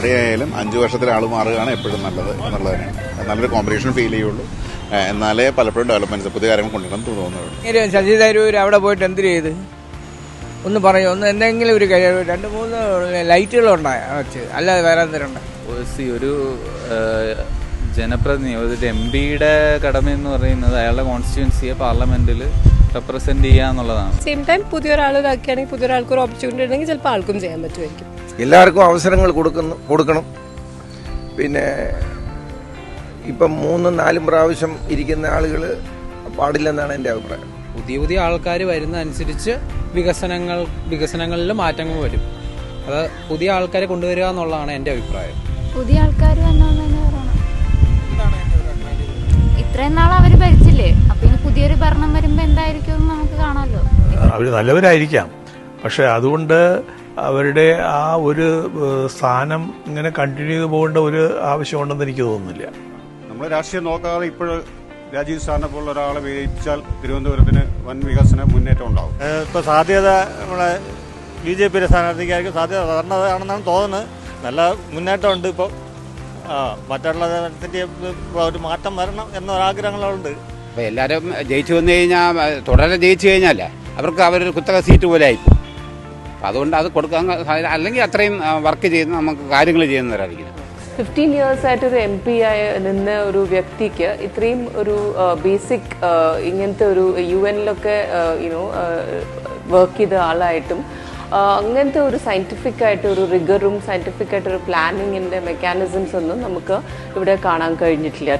എവിടെയായാലും അഞ്ചു വർഷത്തിൽ ആൾ മാറുകയാണ് എപ്പോഴും നല്ലത് എന്നുള്ളത് തന്നെയാണ് നല്ലൊരു കോമ്പറ്റീഷൻ ഫീൽ ചെയ്യുള്ളൂ. എന്നാലേ പലപ്പോഴും ഡെവലപ്മെന്റ്സ് പുതിയ കാര്യങ്ങൾ കൊണ്ടുവരണം തോന്നുന്നുള്ളൂ. ഇങ്ങനെ ശശി തരൂർ അവിടെ പോയിട്ട് എന്ത് ചെയ്ത്? ഒന്ന് പറയൂ ഒന്ന് എന്തെങ്കിലും ഒരു കാര്യം രണ്ട് മൂന്ന് ലൈറ്റുകൾ ഉണ്ടായ വെച്ച്. അല്ലാതെ വേറെ എന്തെങ്കിലും ഒരു ജനപ്രതിനിധി ഒരു എം പിയുടെ കടമ എന്ന് പറയുന്നത് അയാളുടെ കോൺസ്റ്റിറ്റ്യുവൻസിയെ പാർലമെന്റിൽ റെപ്രസെന്റ് ചെയ്യുക എന്നുള്ളതാണ് സെയിം ടൈം പുതിയൊരാൾ ഇതാക്കുകയാണെങ്കിൽ പുതിയൊരാൾക്ക് ഒരു ഓപ്പർച്യൂണിറ്റി ഉണ്ടെങ്കിൽ ചിലപ്പോൾ ആൾക്കും ചെയ്യാൻ പറ്റുമായിരിക്കും. എല്ലാവർക്കും അവസരങ്ങൾ കൊടുക്കുന്നു കൊടുക്കണം. പിന്നെ ഇപ്പം മൂന്നും നാലും പ്രാവശ്യം ഇരിക്കുന്ന ആളുകൾ പാടില്ലെന്നാണ് എന്റെ അഭിപ്രായം. പുതിയ പുതിയ ആൾക്കാർ വരുന്ന അനുസരിച്ച് വികസനങ്ങൾ വികസനങ്ങളിൽ മാറ്റങ്ങൾ വരും. അത് പുതിയ ആൾക്കാരെ കൊണ്ടുവരിക എന്നുള്ളതാണ് എന്റെ അഭിപ്രായം. പുതിയ ആൾക്കാർ ഇത്രയും നാൾ അവർ ഭരിച്ചില്ലേ? അപ്പൊ ഇനി പുതിയൊരു ഭരണം വരുമ്പോ എന്തായിരിക്കും നമുക്ക് കാണാമല്ലോ അവർ നല്ലവരായിരിക്കാം. പക്ഷെ അതുകൊണ്ട് അവരുടെ ആ ഒരു സ്ഥാനം ഇങ്ങനെ കണ്ടിന്യൂ ചെയ്ത് പോകേണ്ട ഒരു ആവശ്യമുണ്ടെന്ന് എനിക്ക് തോന്നുന്നില്ല. നമ്മൾ രാഷ്ട്രീയം നോക്കാതെ ഇപ്പോൾ രാജീവ് സാറിനെ പോലുള്ള ഒരാളെ വിജയിച്ചാൽ തിരുവനന്തപുരത്തിന് വൻ വികസന മുന്നേറ്റം ഉണ്ടാകും ഇപ്പോൾ സാധ്യത നമ്മളെ ബി ജെ പിയുടെ സ്ഥാനാർത്ഥിക്കായിരിക്കും സാധ്യത സാധാരണതാണെന്നാണ് തോന്നുന്നത്. നല്ല മുന്നേറ്റമുണ്ട് ഇപ്പോൾ ആ മറ്റുള്ളതിന്റെ ഒരു മാറ്റം വരണം എന്നൊരാഗ്രഹങ്ങളുണ്ട്. അപ്പോൾ എല്ലാവരും ജയിച്ചു വന്നു കഴിഞ്ഞാൽ തുടരെ ജയിച്ചു കഴിഞ്ഞാലേ അവർക്ക് അവരൊരു കുത്തക സീറ്റ് പോലെ ആയിപ്പോകും അതുകൊണ്ട് അത് കൊടുക്കാൻ അല്ലെങ്കിൽ അത്രയും വർക്ക് ചെയ്യുന്ന നമുക്ക് കാര്യങ്ങൾ ചെയ്യുന്നവരായിരിക്കും. ഫിഫ്റ്റീൻ ഇയേഴ്സ് ആയിട്ട് ഒരു എം പി ആയി നിന്ന ഒരു വ്യക്തിക്ക് ഇത്രയും ഒരു ബേസിക് ഇങ്ങനത്തെ ഒരു യു എനിലൊക്കെ യുനോ വർക്ക് ചെയ്ത ആളായിട്ടും അങ്ങനത്തെ ഒരു സയന്റിഫിക് ആയിട്ട് ഒരു റിഗറും സയന്റിഫിക് ആയിട്ട് ഒരു പ്ലാനിങ്ങിന്റെ മെക്കാനിസംസ് ഒന്നും നമുക്ക് ഇവിടെ കാണാൻ കഴിഞ്ഞിട്ടില്ല.